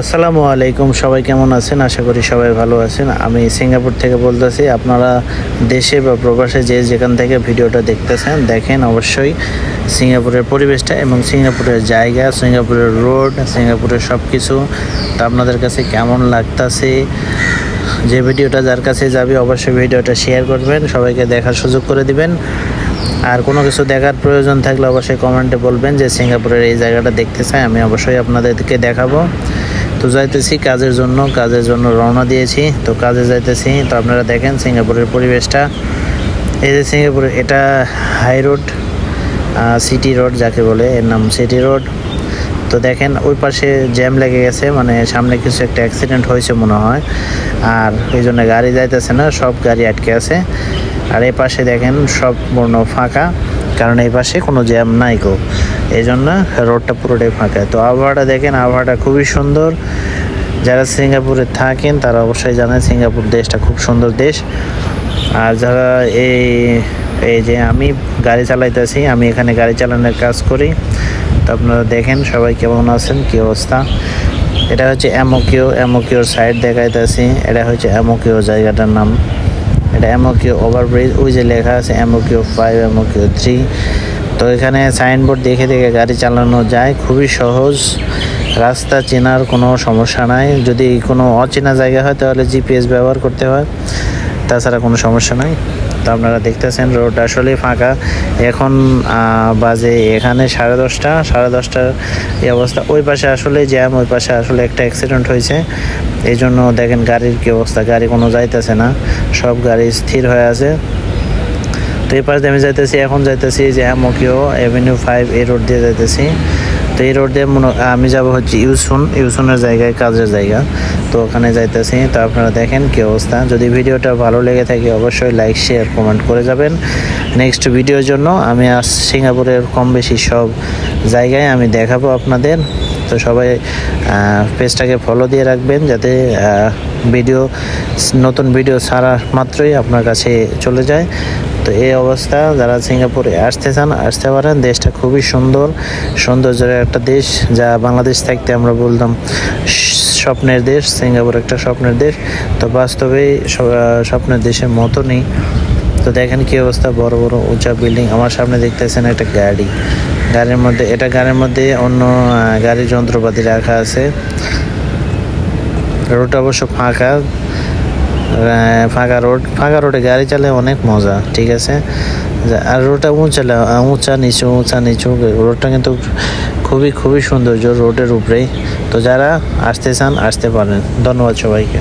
আসসালামু আলাইকুম, সবাই কেমন আছেন? আশা করি সবাই ভালো আছেন। আমি সিঙ্গাপুর থেকে বলতেছি, আপনারা দেশে বা প্রবাসে যে যেখান থেকে ভিডিওটা দেখতেছেন, দেখেন অবশ্যই সিঙ্গাপুরের পরিবেশটা এবং সিঙ্গাপুরের জায়গা, সিঙ্গাপুরের রোড, সিঙ্গাপুরের সব কিছু তা আপনাদের কাছে কেমন লাগতাছে? যে ভিডিওটা যার কাছে যাবে, অবশ্যই ভিডিওটা শেয়ার করবেন, সবাইকে দেখার সুযোগ করে দিবেন। আর কোনো কিছু দেখার প্রয়োজন থাকলে অবশ্যই কমেন্টে বলবেন যে সিঙ্গাপুরের এই জায়গাটা দেখতে চাই, আমি অবশ্যই আপনাদেরকে দেখাবো। তো যাইতেছি কাজের জন্য কাজের জন্য রওনা দিয়েছি। তো কাজে যাইতেছি, তো আপনারা দেখেন সিঙ্গাপুরের পরিবেশটা। এই যে সিঙ্গাপুরের এটা হাই রোড সিটি রোড যাকে বলে, এর নাম সিটি রোড। তো দেখেন, ওই পাশে জ্যাম লেগে গেছে মানে সামনে কিছু একটা অ্যাক্সিডেন্ট হয়েছে মনে হয়। আর এই জন্য গাড়ি যাইতেছে না, সব গাড়ি আটকে আছে। আর এই পাশে দেখেন, সব বর্ণ ফাঁকা। কারণ এই পাশে কোনো জ্যাম নাই গো। এই জন্য রোডটা পুরোটাই ফাঁকা। তো আবহাওয়াটা দেখেন, আবহাওয়াটা খুবই সুন্দর। যারা সিঙ্গাপুরে থাকেন, তারা অবশ্যই জানেন সিঙ্গাপুর দেশটা খুব সুন্দর দেশ। আর যারা এই এই যে আমি গাড়ি চালাইতেছি, আমি এখানে গাড়ি চালানোর কাজ করি। তো আপনারা দেখেন সবাই কেমন আছেন, কী অবস্থা। এটা হচ্ছে অ্যামোকিও অ্যামোকিওর সাইড দেখাইতেছি। এটা হচ্ছে অ্যামোকিও জায়গাটার নাম। এটা এমওকিউ ওভারব্রিজ ওই যে লেখা আছে এমওকিউ ফাইভ এমওকিউ থ্রি তো এখানে সাইনবোর্ড দেখে দেখে গাড়ি চালানো যায়, খুবই সহজ। রাস্তা চেনার কোনো সমস্যা নাই। যদি কোনো অচেনা জায়গা হয়, তাহলে জিপিএস ব্যবহার করতে হয়। তাছাড়া কোনো সমস্যা নাই। তো আপনারা দেখতেছেন রোড আসলে ফাঁকা। এখন বাজে এখানে সাড়ে দশটা, সাড়ে দশটার এই অবস্থা। ওই পাশে আসলে জ্যাম, ওই পাশে আসলে একটা অ্যাক্সিডেন্ট হয়েছে। এই জন্য দেখেন গাড়ির কি অবস্থা, গাড়ি কোনো যাইতেছে না। সব গাড়ি স্থির হয়ে আছে। তো এই পাশ দিয়ে আমি যাইতেছি, এখন যাইতেছি যে অ্যামোকিও এভিনিউ ফাইভ এই রোড দিয়ে যাইতেছি। তো এই রোড দিয়ে আমি যাব হচ্ছে ইউসুন। ইউসুনের জায়গায়, কাজের জায়গা। তো ওখানে যাইতেছি। তো আপনারা দেখেন কি অবস্থা। যদি ভিডিওটা ভালো লেগে থাকে অবশ্যই লাইক শেয়ার কমেন্ট করে যাবেন। নেক্সট ভিডিওর জন্য আমি আজ সিঙ্গাপুরের কম বেশি সব জায়গায় আমি দেখাবো আপনাদের। তো সবাই পেজটাকে ফলো দিয়ে রাখবেন যাতে ভিডিও নতুন ভিডিও ছাড়া মাত্রই আপনার কাছে চলে যায়। তো এই অবস্থা। যারা সিঙ্গাপুরে আসতে চান, আসতে পারেন। দেশটা খুবই সুন্দর। সৌন্দর্যের একটা দেশ, যা বাংলাদেশ থাকতে আমরা বলতাম স্বপ্নের দেশ, সিঙ্গাপুর একটা স্বপ্নের দেশ। তো বাস্তবেই স্বপ্নের দেশের মতো নেই। তো দেখেন কি অবস্থা, বড় বড়, উঁচা বিল্ডিং। আমার সামনে দেখতেছেন একটা গাড়ি। গাড়ির মধ্যে, এটা গাড়ির মধ্যে অন্য গাড়ির যন্ত্রপাতি রাখা আছে। রোডটা অবশ্য ফাঁকা। ফাঁকা রোড, ফাঁকা রোডে গাড়ি চালে অনেক মজা, ঠিক আছে? আর রোডটা উঁচালে উঁচা, নিচু উঁচা, নিচু, রোডটা কিন্তু খুবই খুবই সৌন্দর্য রোডের উপরেই। তো যারা আসতে চান, আসতে পারেন। ধন্যবাদ সবাইকে।